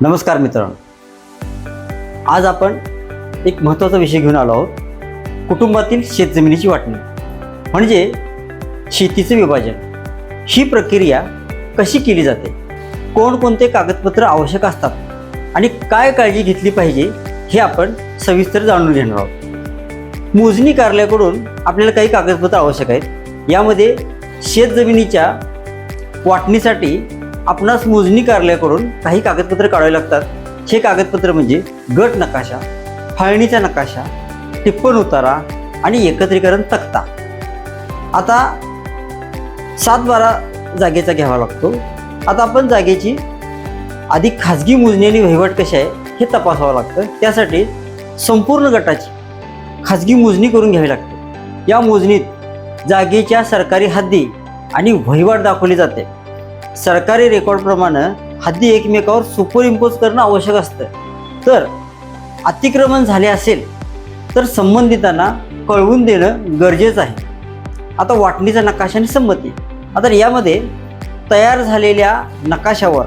नमस्कार मित्रांनो. आज आपण एक महत्त्वाचा विषय घेऊन आलो आहोत. कुटुंबातील शेतजमिनीची वाटणी. म्हणजे शेतीचे विभाजन. ही प्रक्रिया कशी केली जाते? कोणकोणते कागदपत्र आवश्यक असतात? आणि काय काळजी घेतली पाहिजे? हे आपण सविस्तर जाणून घेणार आहोत. मोजणी कार्यालयाकडून आपल्याला काही कागदपत्र आवश्यक आहेत. यामध्ये शेतजमिनीच्या वाटणीसाठी आपणास मोजणी कार्यालयाकडून काही कागदपत्र काढावे लागतात. हे कागदपत्र म्हणजे गट नकाशा फाळणीचा नकाशा टिप्पण उतारा आणि एकत्रीकरण तक्ता. आता सात बारा जागेचा घ्यावा लागतो. आता आपण जागेची आधी खाजगी मोजणी आणि वहिवाट कशी आहे हे तपासावं लागतं. त्यासाठी संपूर्ण गटाची खाजगी मोजणी करून घ्यावी लागते. या मोजणीत जागेच्या सरकारी हद्दी आणि वहिवाट दाखवली जाते. सरकारी रेकॉर्डप्रमाणे हद्दी एकमेकावर सुपर इम्पोज करणं आवश्यक असतं. तर अतिक्रमण झाले असेल तर संबंधितांना कळवून देणं गरजेचं आहे. आता वाटणीचा नकाशा आणि संमती. आता यामध्ये तयार झालेल्या नकाशावर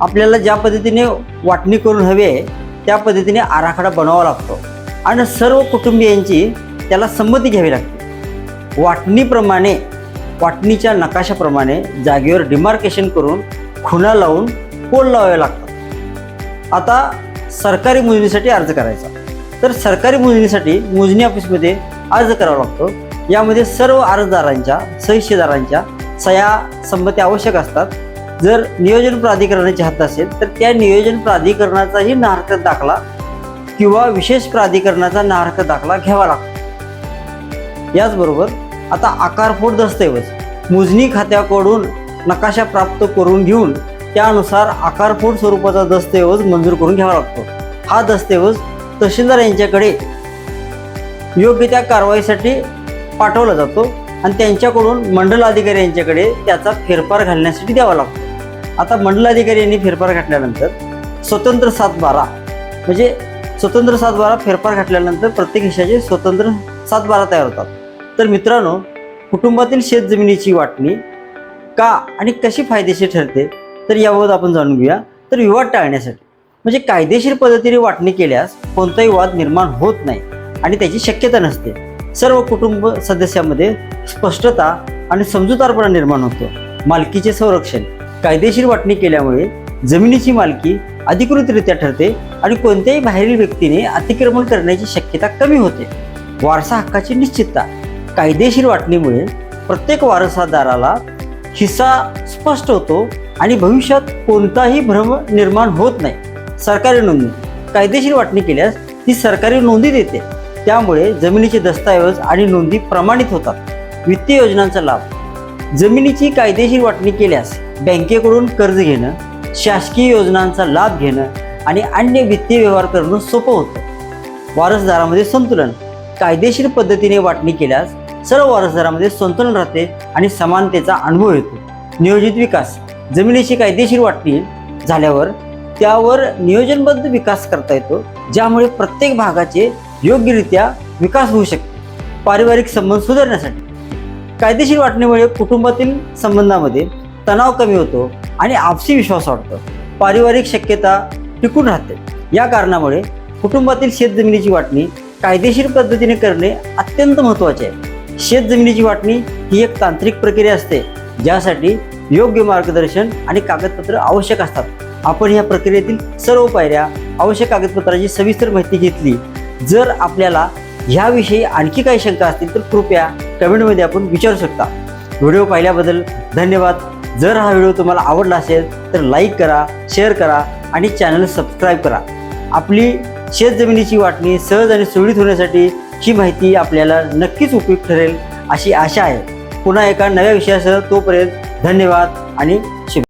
आपल्याला ज्या पद्धतीने वाटणी करून हवी आहे त्या पद्धतीने आराखडा बनवावा लागतो. आणि सर्व कुटुंबियांची त्याला संमती घ्यावी लागते. वाटणीप्रमाणे वाटणीच्या नकाशाप्रमाणे जागेवर डिमार्केशन करून खुणा लावून पोल लावावे लागतात. आता सरकारी मोजणीसाठी अर्ज करायचा. तर सरकारी मोजणीसाठी मोजणी ऑफिसमध्ये अर्ज करावा लागतो. यामध्ये सर्व अर्जदारांच्या सहिशेदारांच्या सह्या संमती आवश्यक असतात. जर नियोजन प्राधिकरणाची हात असेल तर त्या नियोजन प्राधिकरणाचाही नाहरकत दाखला किंवा विशेष प्राधिकरणाचा नाहरकत दाखला घ्यावा लागतो. याचबरोबर आता आकारफोड दस्तऐवज मोजणी खात्याकडून नकाशा प्राप्त करून घेऊन त्यानुसार आकारफोड स्वरूपाचा दस्तऐवज मंजूर करून घ्यावा लागतो. हा दस्तऐवज तहसीलदार यांच्याकडे योग्य त्या कारवाईसाठी पाठवला जातो आणि त्यांच्याकडून मंडल अधिकारी यांच्याकडे त्याचा फेरफार घालण्यासाठी द्यावा लागतो. आता मंडल अधिकारी यांनी फेरफार घातल्यानंतर स्वतंत्र सात बारा म्हणजे स्वतंत्र सात बारा फेरफार घातल्यानंतर प्रत्येक हिशाचे स्वतंत्र सात बारा तयार होतात. तर मित्रांनो कुटुंबातील शेतजमिनीची वाटणी का आणि कशी फायदेशीर ठरते तर याबाबत आपण जाणून घेऊया. तर विवाद टाळण्यासाठी म्हणजे कायदेशीर पद्धतीने वाटणी केल्यास कोणताही वाद निर्माण होत नाही आणि त्याची शक्यता नसते. सर्व कुटुंब सदस्यामध्ये स्पष्टता आणि समजूतदारपणा निर्माण होतो. मालकीचे संरक्षण कायदेशीर वाटणी केल्यामुळे जमिनीची मालकी अधिकृतरित्या ठरते आणि कोणत्याही बाहेरील व्यक्तीने अतिक्रमण करण्याची शक्यता कमी होते. वारसा हक्काची निश्चितता कायदेशीर वाटणीमुळे प्रत्येक वारसादाराला हिस्सा स्पष्ट होतो आणि भविष्यात कोणताही भ्रम निर्माण होत नाही. सरकारी नोंदणी. कायदेशीर वाटणी केल्यास ती सरकारी नोंदी देते. त्यामुळे जमिनीचे दस्तऐवज आणि नोंदी प्रमाणित होतात. वित्तीय योजनांचा लाभ. जमिनीची कायदेशीर वाटणी केल्यास बँकेकडून कर्ज घेणं शासकीय योजनांचा लाभ घेणं आणि अन्य वित्तीय व्यवहार करणं सोपं होतं. वारसदारामध्ये संतुलन. कायदेशीर पद्धतीने वाटणी केल्यास सर्व वारसदारामध्ये संतुलन राहते आणि समानतेचा अनुभव येतो. नियोजित विकास जमिनीची कायदेशीर वाटणी झाल्यावर त्यावर नियोजनबद्ध विकास करता येतो ज्यामुळे प्रत्येक भागाचे योग्यरित्या विकास होऊ शकतो. पारिवारिक संबंध सुधारण्यासाठी. कायदेशीर वाटणीमुळे कुटुंबातील संबंधामध्ये तणाव कमी होतो आणि आपसी विश्वास वाढतो. पारिवारिक शक्यता टिकून राहते. या कारणामुळे कुटुंबातील शेतजमिनीची वाटणी कायदेशीर पद्धतीने करणे अत्यंत महत्त्वाचे आहे. शेतजमिनीची वाटणी ही एक तांत्रिक प्रक्रिया असते ज्यासाठी योग्य मार्गदर्शन आणि कागदपत्र आवश्यक असतात. आपण या प्रक्रियेतील सर्व पायऱ्या आवश्यक कागदपत्राची सविस्तर माहिती घेतली. जर आपल्याला ह्याविषयी आणखी काही शंका असतील तर कृपया कमेंटमध्ये आपण विचारू शकता. व्हिडिओ पाहिल्याबद्दल धन्यवाद. जर हा व्हिडिओ तुम्हाला आवडला असेल तर लाईक करा शेअर करा आणि चॅनल सबस्क्राईब करा. आपली शेतजमिनीची वाटणी सहज आणि सुरळीत होण्यासाठी ही माहिती आपल्याला नक्कीच उपयुक्त ठरेल अशी आशा आहे. पुन्हा एका नव्या विषयासह तोपर्यंत धन्यवाद आणि शुभ